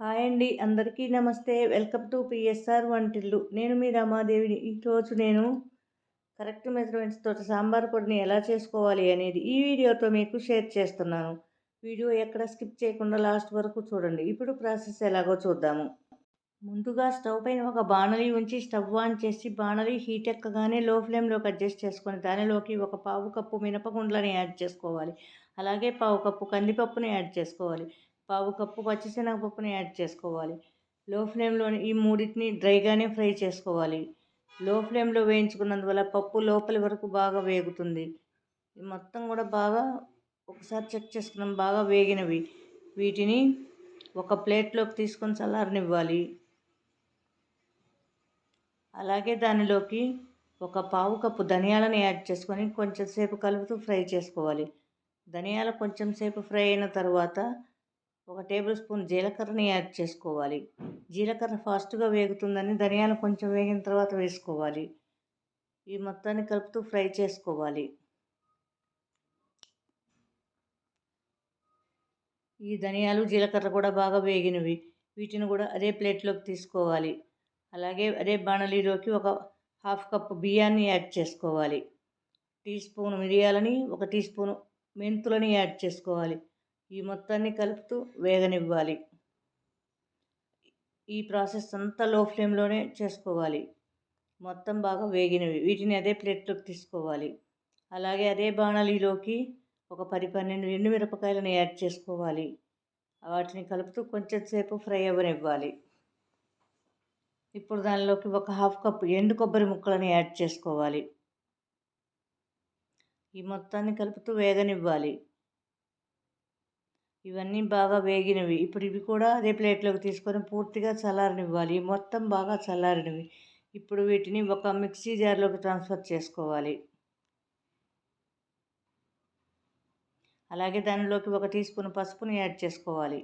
Hi అండి అందరికీ నమస్తే. వెల్కమ్ టు పిఎస్ఆర్ వంటిల్లు. నేను మీ రమాదేవిని. ఈరోజు నేను కరెక్ట్ మెజర్మెంట్స్ తోటి సాంబార్ పొడిని ఎలా చేసుకోవాలి అనేది ఈ వీడియోతో మీకు షేర్ చేస్తున్నాను. వీడియో ఎక్కడ స్కిప్ చేయకుండా లాస్ట్ వరకు చూడండి. ఇప్పుడు ప్రాసెస్ ఎలాగో చూద్దాము. ముందుగా స్టవ్ పైన ఒక బాణలి ఉంచి స్టవ్ ఆన్ చేసి బాణలి హీట్ ఎక్కగానే లో ఫ్లేమ్లోకి అడ్జస్ట్ చేసుకొని దానిలోకి ఒక పావు కప్పు మినపగుండ్లని యాడ్ చేసుకోవాలి. అలాగే పావు కప్పు కందిపప్పుని యాడ్ చేసుకోవాలి. పావు కప్పు పచ్చిశనగపప్పుని యాడ్ చేసుకోవాలి. లో ఫ్లేమ్లోని ఈ మూడింటిని డ్రైగానే ఫ్రై చేసుకోవాలి. లో ఫ్లేమ్లో వేయించుకున్నందువల్ల పప్పు లోపలి వరకు బాగా వేగుతుంది. మొత్తం కూడా బాగా ఒకసారి చెక్ చేసుకున్నాం బాగా వేగినవి. వీటిని ఒక ప్లేట్లోకి తీసుకొని చల్లారనివ్వాలి. అలాగే దానిలోకి ఒక పావు కప్పు ధనియాలను యాడ్ చేసుకొని కొంచెం సేపు కలుపుతూ ఫ్రై చేసుకోవాలి. ధనియాలు కొంచెం సేపు ఫ్రై అయిన తర్వాత ఒక టేబుల్ స్పూన్ జీలకర్రని యాడ్ చేసుకోవాలి. జీలకర్ర ఫాస్ట్గా వేగుతుందని ధనియాలు కొంచెం వేగిన తర్వాత వేసుకోవాలి. ఈ మొత్తాన్ని కలుపుతూ ఫ్రై చేసుకోవాలి. ఈ ధనియాలు జీలకర్ర కూడా బాగా వేగినవి. వీటిని కూడా అదే ప్లేట్లోకి తీసుకోవాలి. అలాగే అదే బాణలీలోకి ఒక హాఫ్ కప్ బియ్యాన్ని యాడ్ చేసుకోవాలి. టీ స్పూన్ మిరియాలని ఒక టీ స్పూన్ మెంతులని యాడ్ చేసుకోవాలి. ఈ మొత్తాన్ని కలుపుతూ వేగనివ్వాలి. ఈ ప్రాసెస్ అంతా లో ఫ్లేమ్లోనే చేసుకోవాలి. మొత్తం బాగా వేగినవి. వీటిని అదే ప్లేట్లోకి తీసుకోవాలి. అలాగే అదే బాణలిలోకి ఒక పది పన్నెండు ఎండు మిరపకాయలను యాడ్ చేసుకోవాలి. వాటిని కలుపుతూ కొంచెం సేపు ఫ్రై అవ్వనివ్వాలి. ఇప్పుడు దానిలోకి ఒక హాఫ్ కప్ ఎండు కొబ్బరి ముక్కలను యాడ్ చేసుకోవాలి. ఈ మొత్తాన్ని కలుపుతూ వేగనివ్వాలి. ఇవన్నీ బాగా వేగినవి. ఇప్పుడు ఇవి కూడా అదే ప్లేట్లోకి తీసుకొని పూర్తిగా చల్లారనివ్వాలి. మొత్తం బాగా చల్లారినవి. ఇప్పుడు వీటిని ఒక మిక్సీ జార్లోకి ట్రాన్స్ఫర్ చేసుకోవాలి. అలాగే దానిలోకి ఒక టీ స్పూన్ పసుపుని యాడ్ చేసుకోవాలి.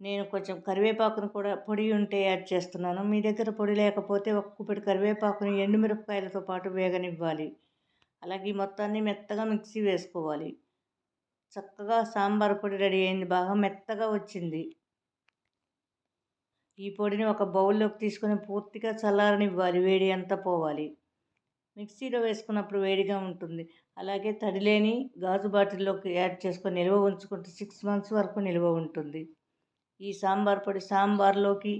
నేను కొంచెం కరివేపాకును కూడా పొడి ఉంటే యాడ్ చేస్తున్నాను. మీ దగ్గర పొడి లేకపోతే ఒక కుప్పటి కరివేపాకుని ఎండుమిరపకాయలతో పాటు వేగనివ్వాలి. అలాగే మొత్తాన్ని మెత్తగా మిక్సీ వేసుకోవాలి. చక్కగా సాంబార్ పొడి రెడీ అయింది. బాగా మెత్తగా వచ్చింది. ఈ పొడిని ఒక బౌల్లోకి తీసుకొని పూర్తిగా చల్లారనివ్వాలి. వేడి అంతా పోవాలి. మిక్సీలో వేసుకున్నప్పుడు వేడిగా ఉంటుంది. అలాగే తడిలేని గాజు బాటిల్లోకి యాడ్ చేసుకొని నిల్వ ఉంచుకుంటే సిక్స్ మంత్స్ వరకు నిల్వ ఉంటుంది. ఈ సాంబార్ పొడి సాంబార్లోకి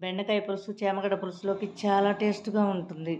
బెండకాయ పులుసు చేమగడ్డ పులుసులోకి చాలా టేస్ట్గా ఉంటుంది.